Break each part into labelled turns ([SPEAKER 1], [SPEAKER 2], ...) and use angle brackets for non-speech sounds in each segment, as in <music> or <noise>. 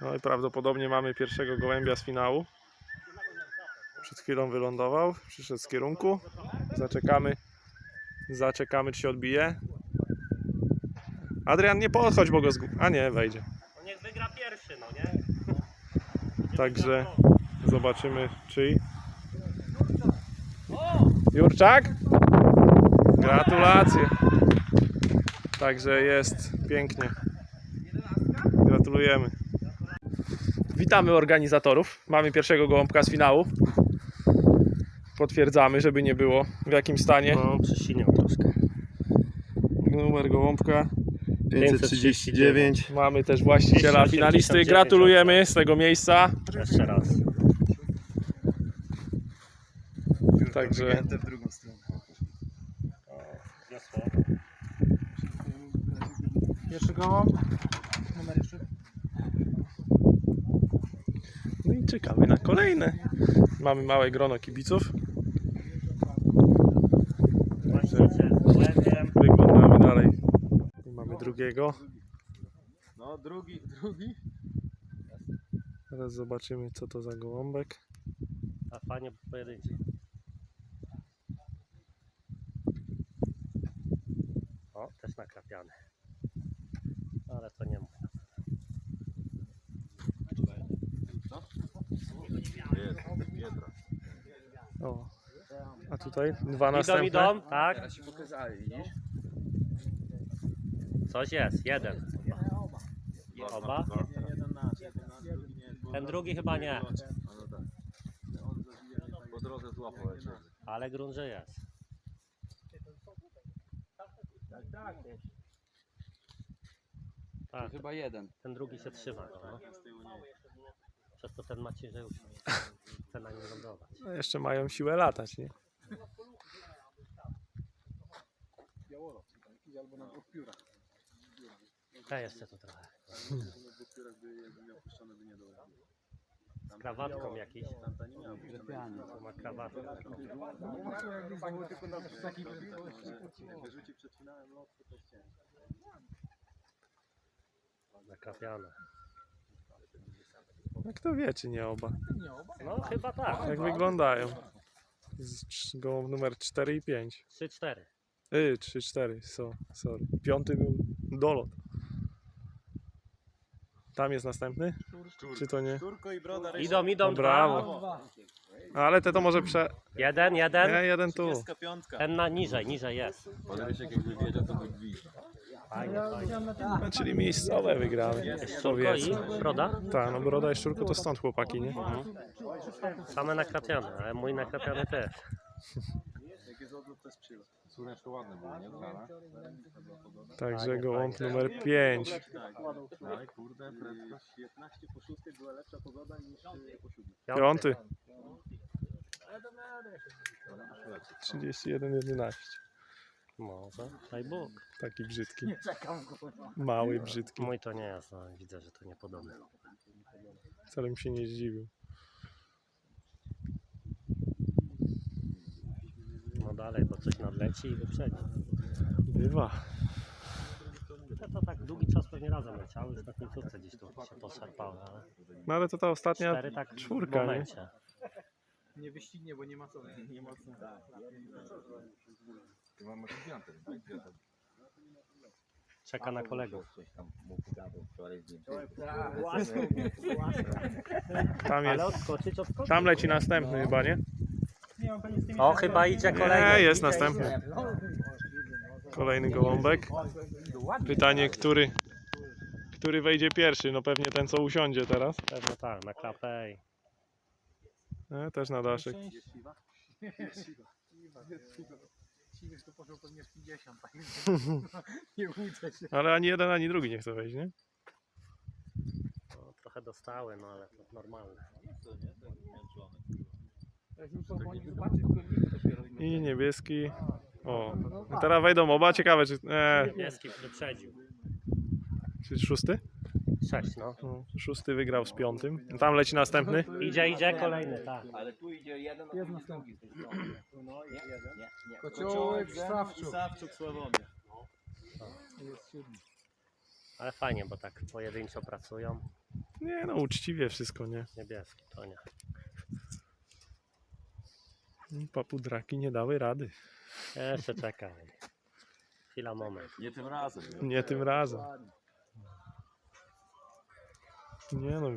[SPEAKER 1] No i prawdopodobnie mamy pierwszego gołębia z finału. Przed chwilą wylądował, przyszedł z kierunku. Zaczekamy, zaczekamy czy się odbije. Adrian, nie podchodź, bo go zgu... A nie, wejdzie.
[SPEAKER 2] No niech wygra pierwszy, no nie?
[SPEAKER 1] Także zobaczymy czyj. Jurczak? Gratulacje. Także jest pięknie. Gratulujemy. Witamy organizatorów. Mamy pierwszego gołąbka z finału. Potwierdzamy, żeby nie było w jakim stanie.
[SPEAKER 2] No, przyśliniał troszkę.
[SPEAKER 1] Numer gołąbka.
[SPEAKER 2] 539.
[SPEAKER 1] Mamy też właściciela
[SPEAKER 2] 289
[SPEAKER 1] finalisty. Gratulujemy z tego miejsca.
[SPEAKER 2] Jeszcze raz.
[SPEAKER 1] Także
[SPEAKER 3] w drugą stronę.
[SPEAKER 2] Wiosło.
[SPEAKER 3] Pierwszy gołąb. Numer jeszcze.
[SPEAKER 1] No i czekamy na kolejne. Mamy małe grono kibiców. Wyglądamy dalej. Tu mamy drugiego.
[SPEAKER 3] No, drugi, drugi.
[SPEAKER 1] Teraz zobaczymy co to za gołąbek.
[SPEAKER 2] A fajnie pojedynczy. O, też nakrapiany. Ale to nie mój.
[SPEAKER 1] O. A tutaj dwa
[SPEAKER 2] Idą,
[SPEAKER 1] następne.
[SPEAKER 2] idą, tak?
[SPEAKER 3] Teraz ci pokazali, widzisz?
[SPEAKER 2] Coś jest, jeden. Oba?
[SPEAKER 3] Jeden nasz, jeden nasz, drugi nie.
[SPEAKER 2] Ten drugi chyba nie,
[SPEAKER 3] A no tak. Po drodze złapał
[SPEAKER 2] ale grunt, że jest. Tak,
[SPEAKER 4] Chyba jeden.
[SPEAKER 2] ten drugi się trzyma. No. Przez to ten ma ciężarówkę. Chce na nim lądować.
[SPEAKER 1] No, jeszcze mają siłę latać, nie?
[SPEAKER 3] Albo na dwóch piórach.
[SPEAKER 2] Ja jeszcze to trochę.
[SPEAKER 3] Na dwóch piórach by jakby miał puszczone, by nie dał.
[SPEAKER 2] Z krawatką.
[SPEAKER 3] Tamta nie miała puszczone.
[SPEAKER 2] To ma krawatkę
[SPEAKER 3] wyrzuci przed finałem to to chciałem.
[SPEAKER 2] Nakrapiane.
[SPEAKER 1] No kto wie czy nie oba.
[SPEAKER 2] No chyba tak.
[SPEAKER 1] Jak wyglądają. Z Gołąb numer 4 i 5.
[SPEAKER 2] 3-4.
[SPEAKER 1] Y, 3, 4, so, sorry. Piąty był dolot. Tam jest następny? Czy to nie?
[SPEAKER 3] Turko i broda
[SPEAKER 2] Idą, idą
[SPEAKER 1] No,
[SPEAKER 2] dwa.
[SPEAKER 1] brawo. Ale te to może prze...
[SPEAKER 2] Jeden, jeden.
[SPEAKER 1] Nie, jeden tu.
[SPEAKER 3] 35.
[SPEAKER 2] Ten na niżej, niżej jest.
[SPEAKER 3] Podrysiek jakby wiedział, to by gwizdał.
[SPEAKER 1] No, czyli miejscowe wygrały.
[SPEAKER 2] Szczurko i broda?
[SPEAKER 1] Tak, no broda i szczurko to stąd chłopaki, nie?
[SPEAKER 2] Same nakrapiane, ale mój nakrapiany też.
[SPEAKER 4] Słoneczko ładne było, nie?
[SPEAKER 1] Także gołąb numer 5.
[SPEAKER 4] Ale kurde, prędkość.
[SPEAKER 3] 15 po 6 była lepsza pogoda niż y, po 7.
[SPEAKER 1] Piąty. 31, 11.
[SPEAKER 2] Może. Daj Bóg.
[SPEAKER 1] Taki brzydki. Mały, brzydki.
[SPEAKER 2] Mój to nie jest, no, widzę, że to niepodobne.
[SPEAKER 1] Wcale mi się nie zdziwił.
[SPEAKER 2] No dalej, bo coś nadleci i wyprzedzi.
[SPEAKER 1] Bywa.
[SPEAKER 2] Te to tak długi czas pewnie razem leciały, już na końcówce gdzieś tu się poszarpały, ale
[SPEAKER 1] No ale to ta ostatnia
[SPEAKER 2] cztery tak w
[SPEAKER 1] czwórka, nie?
[SPEAKER 2] momencie.
[SPEAKER 3] Nie wyścignie, bo nie ma co. Nie ma co.
[SPEAKER 4] Chyba masz piątek, tak? Piątek.
[SPEAKER 2] Czeka na kolegów.
[SPEAKER 4] Coś tam mu gadał wczoraj z nim.
[SPEAKER 1] Tam jest.
[SPEAKER 2] Ale odskoczyć, odskoczyć.
[SPEAKER 1] Tam leci następny chyba, nie?
[SPEAKER 2] O, chyba idzie kolejny.
[SPEAKER 1] Nie, jest następny. Kolejny gołąbek. Pytanie, który, który wejdzie pierwszy? No pewnie ten, co usiądzie teraz.
[SPEAKER 2] Pewnie tak, na klapę i...
[SPEAKER 1] E, też na daszek.
[SPEAKER 3] Siwiec to poszło pewnie z 50. tak? <laughs> Nie łudzę się.
[SPEAKER 1] Ale ani jeden, ani drugi nie chce wejść, nie?
[SPEAKER 2] No, trochę dostały, no ale to normalne.
[SPEAKER 3] Jak już to oni zobaczyć, to nie dopiero.
[SPEAKER 1] I niebieski. O, I teraz wejdą oba. Ciekawe, czy, e,
[SPEAKER 2] Niebieski wyprzedził.
[SPEAKER 1] czy szósty?
[SPEAKER 2] Sześć, no.
[SPEAKER 1] No, szósty wygrał z piątym. Tam leci następny.
[SPEAKER 2] Idzie, idzie, kolejny, tak.
[SPEAKER 4] Ale tu idzie jeden,
[SPEAKER 3] Jest następny. Kociołek, Stawczuk. Stawczuk, Sławomir.
[SPEAKER 2] Ale fajnie, bo tak pojedynczo pracują.
[SPEAKER 1] Nie no, uczciwie wszystko, nie?
[SPEAKER 2] Niebieski, to nie.
[SPEAKER 1] Papudraki nie dały rady.
[SPEAKER 2] Jeszcze czekaj. Chwila, moment.
[SPEAKER 4] Nie tym razem.
[SPEAKER 1] Nie tym razem. Nie no,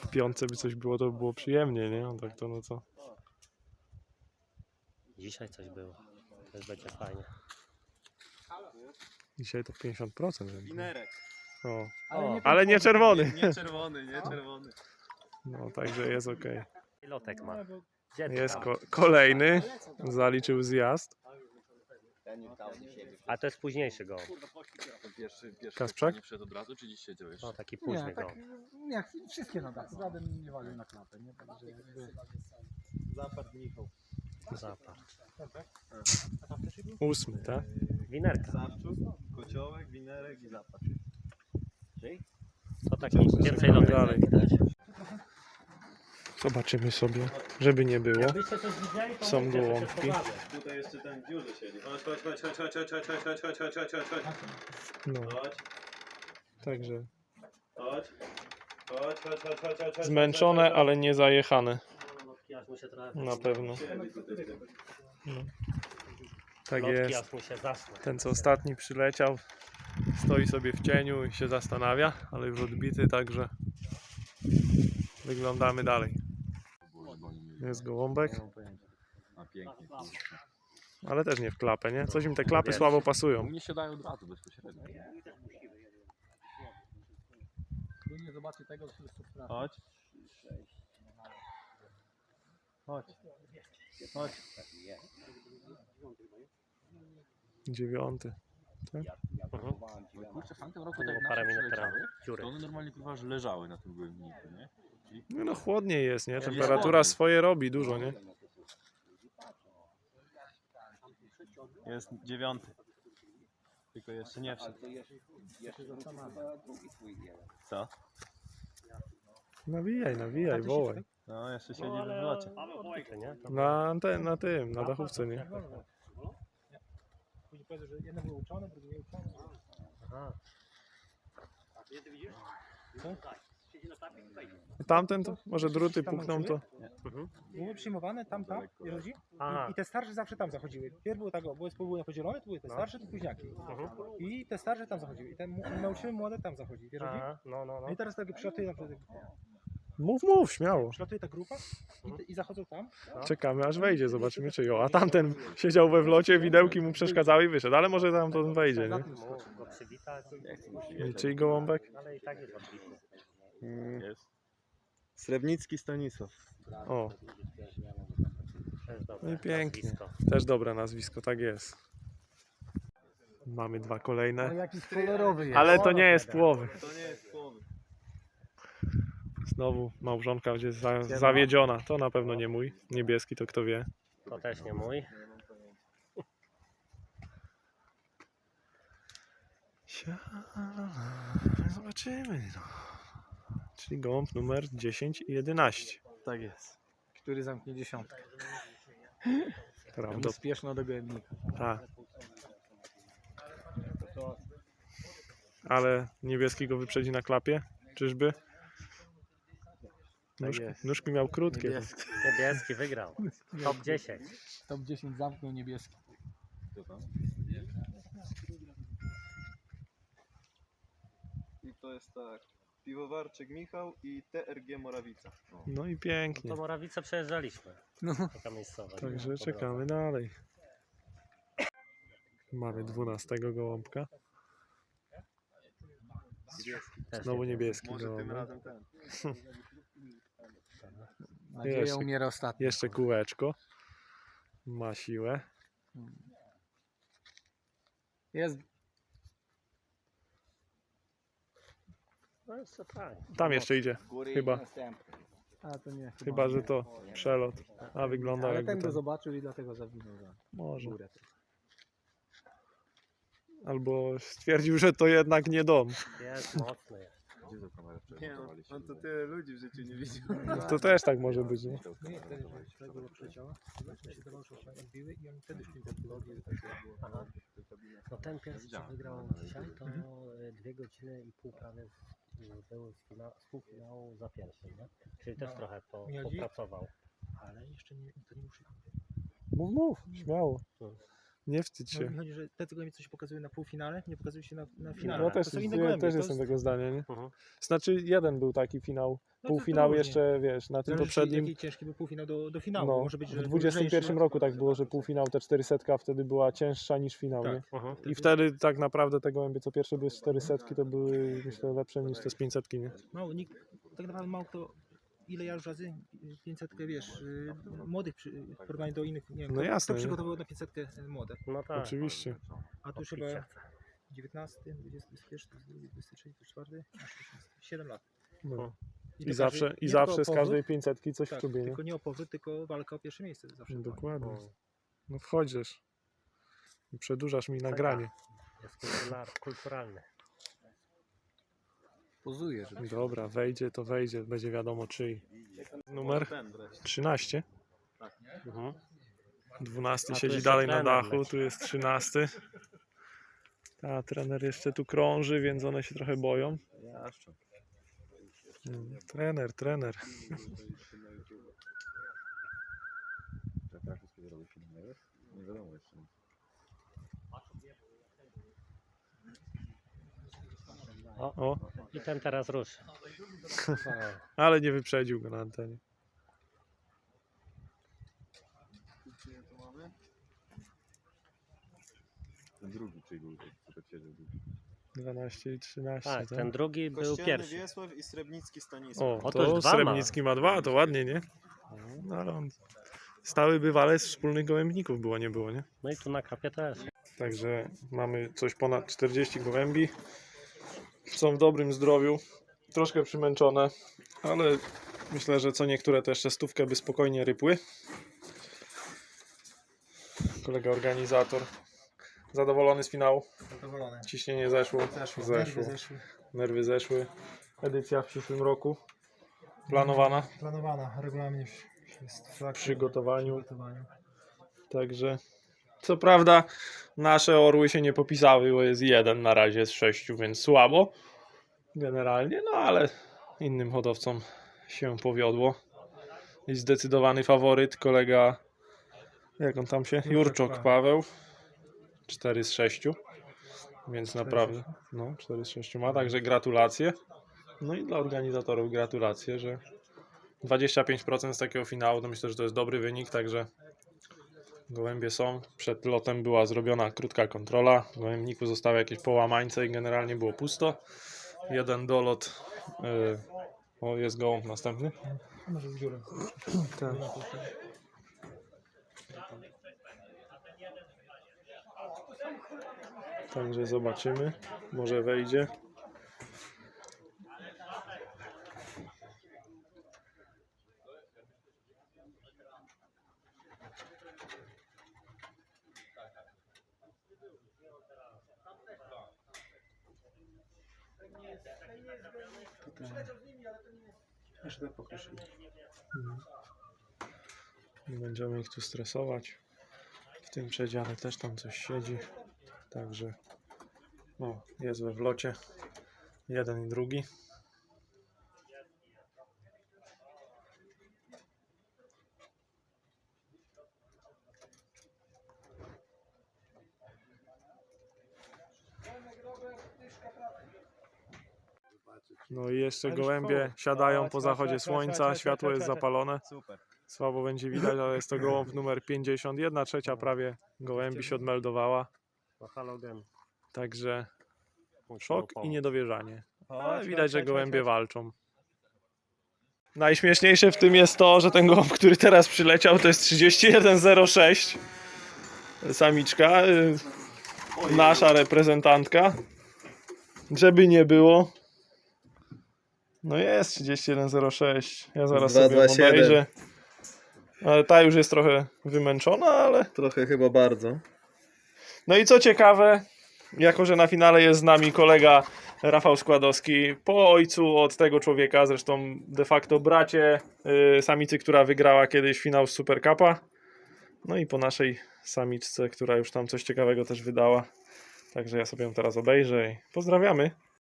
[SPEAKER 1] w piątce by coś było, to by było przyjemnie, nie? No tak to no co.
[SPEAKER 2] Dzisiaj coś było. Też będzie fajnie.
[SPEAKER 1] Dzisiaj to 50% będzie.
[SPEAKER 4] Winerek.
[SPEAKER 1] O,
[SPEAKER 2] O,
[SPEAKER 1] ale nie czerwony.
[SPEAKER 4] Nie czerwony, nie czerwony.
[SPEAKER 1] No także jest ok.
[SPEAKER 2] pilotek ma. Ty
[SPEAKER 1] Jest ko kolejny. Zaliczył zjazd.
[SPEAKER 2] A to jest późniejszy go.
[SPEAKER 4] To pierwszy, pierwszy
[SPEAKER 1] Kasprzak?
[SPEAKER 4] nie wszedł od razu, czy dziś siedział jeszcze?
[SPEAKER 2] No taki późny
[SPEAKER 3] Nie,
[SPEAKER 2] go.
[SPEAKER 3] tak, nie, wszystkie na dach. Żaden nie walił na klapę, nie? Także jakby...
[SPEAKER 4] Zapad Michał.
[SPEAKER 2] Zapach.
[SPEAKER 1] Ósmy, tak?
[SPEAKER 2] Winerka.
[SPEAKER 4] Zawczuk, kociołek, winerek i zapad.
[SPEAKER 2] To taki więcej
[SPEAKER 1] Czekamy
[SPEAKER 2] lotek
[SPEAKER 1] dalej.
[SPEAKER 2] widać.
[SPEAKER 1] Zobaczymy sobie, żeby nie było.
[SPEAKER 2] Jakbyście coś widzieli, to
[SPEAKER 1] Są
[SPEAKER 2] mówcie, że się
[SPEAKER 1] gołąbki.
[SPEAKER 4] Tutaj jeszcze ten w dziurze siedzi. Chodź, chodź, chodź, chodź, chodź, chodź, chodź, chodź, chodź, chodź, chodź, chodź, chodź.
[SPEAKER 1] No,
[SPEAKER 4] Chodź,
[SPEAKER 1] także
[SPEAKER 4] chodź. Chodź, chodź, chodź, chodź, chodź, chodź.
[SPEAKER 1] zmęczone, ale nie zajechane.
[SPEAKER 2] Lotki aż mu się trochę...
[SPEAKER 1] Na pewno. Tak
[SPEAKER 2] Lotki
[SPEAKER 1] jest.
[SPEAKER 2] aż mu się zasną.
[SPEAKER 1] Ten co ostatni przyleciał, stoi sobie w cieniu i się zastanawia, ale już odbity, także wyglądamy dalej. Jest gołąbek,
[SPEAKER 4] A pięknie.
[SPEAKER 1] ale też nie w klapę, nie? Coś im te klapy słabo pasują.
[SPEAKER 4] Mnie siadają od razu bezpośrednio.
[SPEAKER 3] Kto nie zobaczy tego, to jest to strach.
[SPEAKER 4] Chodź. Chodź. Chodź.
[SPEAKER 1] Dziewiąty.
[SPEAKER 2] Mhm.
[SPEAKER 4] Kurczę, w tamtym roku
[SPEAKER 2] Było
[SPEAKER 4] tak
[SPEAKER 2] parę minut Dziury.
[SPEAKER 4] to one normalnie kurwa, że leżały na tym gołębniku, nie?
[SPEAKER 1] No, no chłodniej jest, nie?
[SPEAKER 4] Jest
[SPEAKER 1] Temperatura
[SPEAKER 4] chłodniej.
[SPEAKER 1] swoje robi dużo, nie?
[SPEAKER 4] Jest dziewiąty. Tylko jeszcze nie wszedł. Co?
[SPEAKER 1] Nawijaj, nawijaj, wołaj.
[SPEAKER 4] No, jeszcze siedzi
[SPEAKER 2] No
[SPEAKER 4] w
[SPEAKER 2] ale
[SPEAKER 4] locie.
[SPEAKER 2] nie? To
[SPEAKER 1] Na, ten, na tym, na dachówce, nie?
[SPEAKER 3] Później powiedzą, że jedno było uczone, drugie nie uczone.
[SPEAKER 2] Aha.
[SPEAKER 1] Tamten to może druty pukną to.
[SPEAKER 2] Mhm.
[SPEAKER 3] Były przyjmowane tam, tam, i ludzi.
[SPEAKER 2] Aha.
[SPEAKER 3] I, I te starsze zawsze tam zachodziły. Pierw było tak, o, były były podzielone, to były te starsze, to późniaki.
[SPEAKER 2] Mhm.
[SPEAKER 3] I te starsze tam zachodziły. I te mu- nauczyciele młode tam zachodzi. Wiesz, o co chodzi?
[SPEAKER 2] Aha. No, no,
[SPEAKER 3] No
[SPEAKER 2] no.
[SPEAKER 3] i teraz tak przylatuje, na przykład,
[SPEAKER 1] Mów, mów, śmiało.
[SPEAKER 3] przylatuje ta grupa i, i zachodzą tam.
[SPEAKER 1] Czekamy aż wejdzie, zobaczymy czy ją. A tamten siedział we wlocie, widełki mu przeszkadzały i wyszedł, ale może tam to wejdzie, nie?
[SPEAKER 2] Mógł go przywitać,
[SPEAKER 1] I Czyli gołąbek?
[SPEAKER 2] ale i tak jest odbity.
[SPEAKER 4] Jest. Srebrnicki Stanisław.
[SPEAKER 1] O,
[SPEAKER 2] To jest dobre
[SPEAKER 1] No i pięknie.
[SPEAKER 2] nazwisko.
[SPEAKER 1] też dobre nazwisko, tak jest. Mamy dwa kolejne,
[SPEAKER 3] jakiś kolorowy jest.
[SPEAKER 1] ale to nie jest płowy.
[SPEAKER 4] To nie jest.
[SPEAKER 1] Znowu małżonka będzie za, zawiedziona. To na pewno nie mój. Niebieski to kto wie.
[SPEAKER 2] To też nie mój.
[SPEAKER 1] Zobaczymy. No. Czyli gołąb numer 10 i 11.
[SPEAKER 3] Tak jest. Który zamknie dziesiątkę.
[SPEAKER 1] Prawda.
[SPEAKER 3] Spieszno do gołębnika.
[SPEAKER 1] Tak. Ale niebieski go wyprzedzi na klapie? Czyżby? Nóż,
[SPEAKER 3] jest.
[SPEAKER 1] nóżki miał krótkie.
[SPEAKER 3] Niebieski. <laughs>
[SPEAKER 2] Niebieski wygrał. <laughs> Top 10.
[SPEAKER 3] Top 10 zamknął niebieski.
[SPEAKER 5] I to jest tak. Piwowarczyk Michał i TRG Morawica.
[SPEAKER 1] No i pięknie.
[SPEAKER 2] Do Morawice przejeżdżaliśmy.
[SPEAKER 3] No.
[SPEAKER 2] Taka miejscowa.
[SPEAKER 1] Także
[SPEAKER 2] po drodze.
[SPEAKER 1] czekamy dalej. Mamy 12 gołąbka. Znowu
[SPEAKER 2] nie-
[SPEAKER 1] niebieski
[SPEAKER 5] Może tym razem ten. <laughs>
[SPEAKER 3] Nadzieja
[SPEAKER 1] Jeszcze-
[SPEAKER 3] umiera ostatnio.
[SPEAKER 1] Jeszcze kółeczko. Ma siłę.
[SPEAKER 3] Jest.
[SPEAKER 2] No jest to fajnie.
[SPEAKER 1] Tam jeszcze idzie. Chyba.
[SPEAKER 3] A to nie.
[SPEAKER 1] Chyba, że to przelot. A wygląda
[SPEAKER 3] Ale
[SPEAKER 1] jakby
[SPEAKER 3] ten go zobaczył i dlatego zawinął za
[SPEAKER 1] Może.
[SPEAKER 3] górę.
[SPEAKER 1] Albo stwierdził, że to jednak nie dom.
[SPEAKER 2] Jest mocny. Jest.
[SPEAKER 4] Gdzie za kamerę
[SPEAKER 5] Nie no, on to tyle ludzi w życiu nie <laughs> widział.
[SPEAKER 1] To też tak może być, nie?
[SPEAKER 3] Nie, wtedy tego go przecięła. Zobaczmy się dawało, że się odbiły i oni wtedy szli te blogi.
[SPEAKER 2] Aha. No ten pierwszy co wygrał dzisiaj to e, dwie godziny i pół prawie był z, fina, z półfinału za pierwszym, nie? Czyli też
[SPEAKER 3] No.
[SPEAKER 2] trochę po, popracował.
[SPEAKER 3] Ale jeszcze nie, to nie muszę.
[SPEAKER 1] Mów, mów, śmiało. Nie wstydź
[SPEAKER 3] No,
[SPEAKER 1] się.
[SPEAKER 3] mi chodzi, że te gołębie, co się pokazują na półfinale, nie pokazują się na, na finale.
[SPEAKER 1] No też,
[SPEAKER 3] to są
[SPEAKER 1] jest,
[SPEAKER 3] inne
[SPEAKER 1] ja też
[SPEAKER 3] to
[SPEAKER 1] jestem
[SPEAKER 3] jest-
[SPEAKER 1] tego zdania, nie?
[SPEAKER 2] Mhm.
[SPEAKER 1] Znaczy jeden był taki finał.
[SPEAKER 3] no
[SPEAKER 1] Półfinał jeszcze, wiesz, na tym
[SPEAKER 3] Zależy,
[SPEAKER 1] poprzednim.
[SPEAKER 3] Jaki ciężki był półfinał do, do finału.
[SPEAKER 1] No,
[SPEAKER 3] Może być, że
[SPEAKER 1] w 21
[SPEAKER 3] lżejszy.
[SPEAKER 1] roku tak było, że półfinał te 400 wtedy była cięższa niż finał,
[SPEAKER 3] Tak.
[SPEAKER 1] nie?
[SPEAKER 2] Mhm.
[SPEAKER 1] I wtedy tak naprawdę te gołębie, co pierwsze były z 400, to były myślę lepsze niż te z 500, nie?
[SPEAKER 3] Mało, nikt, tak naprawdę mało kto, ile ja już razy 500, wiesz, y, młodych przy, w porównaniu do innych, nie wiem,
[SPEAKER 1] No
[SPEAKER 3] kto,
[SPEAKER 1] jasne,
[SPEAKER 3] kto
[SPEAKER 1] nie?
[SPEAKER 3] przygotował na 500 młode.
[SPEAKER 2] No tak.
[SPEAKER 1] Oczywiście.
[SPEAKER 3] A tu już
[SPEAKER 2] Oczywiście.
[SPEAKER 3] chyba 19, 20, 21, 22, 23, 24, aż 16, 7 lat.
[SPEAKER 1] No.
[SPEAKER 3] to
[SPEAKER 1] I zawsze,
[SPEAKER 3] każdy-
[SPEAKER 1] i zawsze z każdej
[SPEAKER 3] powrót,
[SPEAKER 1] 500 coś w
[SPEAKER 3] tak,
[SPEAKER 1] czubie, nie?
[SPEAKER 3] tylko nie o powrót, tylko walka o pierwsze miejsce zawsze.
[SPEAKER 1] No, dokładnie. No wchodzisz. Przedłużasz mi nagranie.
[SPEAKER 2] Jest kultural, kulturalny.
[SPEAKER 3] Pozuje, że
[SPEAKER 1] Dobra, wejdzie to wejdzie, będzie wiadomo czyj. Numer 13.
[SPEAKER 2] Mhm.
[SPEAKER 1] 12
[SPEAKER 2] A tu
[SPEAKER 1] siedzi
[SPEAKER 2] jeszcze
[SPEAKER 1] dalej na dachu,
[SPEAKER 2] leci.
[SPEAKER 1] tu jest 13. A trener jeszcze tu krąży, więc one się trochę boją. Mm, Trener, trener. <laughs> O,
[SPEAKER 2] I ten teraz ruszy. <laughs>
[SPEAKER 1] ale nie wyprzedził go na antenie.
[SPEAKER 5] Ten drugi, czyli był siedział.
[SPEAKER 1] 12 i 13.
[SPEAKER 2] Tak,
[SPEAKER 1] tak?
[SPEAKER 2] ten drugi był
[SPEAKER 5] Kościelny
[SPEAKER 2] pierwszy.
[SPEAKER 5] Wiesław i Srebnicki
[SPEAKER 1] O,
[SPEAKER 5] Stanisław.
[SPEAKER 2] O, to już
[SPEAKER 1] to
[SPEAKER 2] dwa ma.
[SPEAKER 1] Srebrnicki ma dwa, to ładnie, nie? No ale on stały bywalec wspólnych gołębników było, nie było, nie?
[SPEAKER 2] No i tu na kapie też.
[SPEAKER 1] Także mamy coś ponad 40 gołębi. Są w dobrym zdrowiu. Troszkę przymęczone, ale myślę, że co niektóre to jeszcze stówkę by spokojnie rypły. Kolega organizator. Zadowolony z finału.
[SPEAKER 3] zadowolony.
[SPEAKER 1] Ciśnienie zeszło.
[SPEAKER 3] Zeszło,
[SPEAKER 1] Zeszło.
[SPEAKER 3] nerwy zeszły.
[SPEAKER 1] Nerwy zeszły. Edycja w przyszłym roku. Planowana
[SPEAKER 3] Planowana, regulamin już jest w
[SPEAKER 1] w przygotowaniu.
[SPEAKER 3] przygotowaniu.
[SPEAKER 1] Także co prawda nasze orły się nie popisały, bo jest jeden na razie z sześciu, więc słabo generalnie, no ale innym hodowcom się powiodło. I zdecydowany faworyt kolega, jak on tam się? Jurczok
[SPEAKER 3] Paweł.
[SPEAKER 1] Paweł. 4 z 6. Więc naprawdę, no 4 z 6 ma, także gratulacje. No i dla organizatorów gratulacje, że 25% z takiego finału, to myślę, że to jest dobry wynik, także gołębie są. Przed lotem była zrobiona krótka kontrola, w gołębniku zostały jakieś połamańce i generalnie było pusto. Jeden dolot, yy, o jest gołąb następny.
[SPEAKER 3] Może z góry. <clears throat>
[SPEAKER 1] Tak. Także zobaczymy, może wejdzie. Nie będziemy ich tu stresować. W tym przedziale też tam coś siedzi. Także no, jest we wlocie. Jeden i drugi. No i jeszcze gołębie siadają po zachodzie słońca, światło jest zapalone.
[SPEAKER 5] Super.
[SPEAKER 1] Słabo będzie widać, ale jest to gołąb numer 51, trzecia prawie gołębi się odmeldowała.
[SPEAKER 2] Halogen.
[SPEAKER 1] Także szok i niedowierzanie. Ale widać, że gołębie walczą. Najśmieszniejsze w tym jest to, że ten gołąb, który teraz przyleciał, to jest 3106. Samiczka. y, Nasza reprezentantka. Żeby nie było. No jest 3106. Ja zaraz sobie ją
[SPEAKER 5] 227.
[SPEAKER 1] obejrzę. Ale ta już jest trochę wymęczona, ale
[SPEAKER 5] Trochę chyba bardzo.
[SPEAKER 1] no i co ciekawe, jako że na finale jest z nami kolega Rafał Składowski, po ojcu od tego człowieka, zresztą de facto bracie y, samicy, która wygrała kiedyś finał z Super Cupa. No i po naszej samiczce, która już tam coś ciekawego też wydała. Także ja sobie ją teraz obejrzę i pozdrawiamy.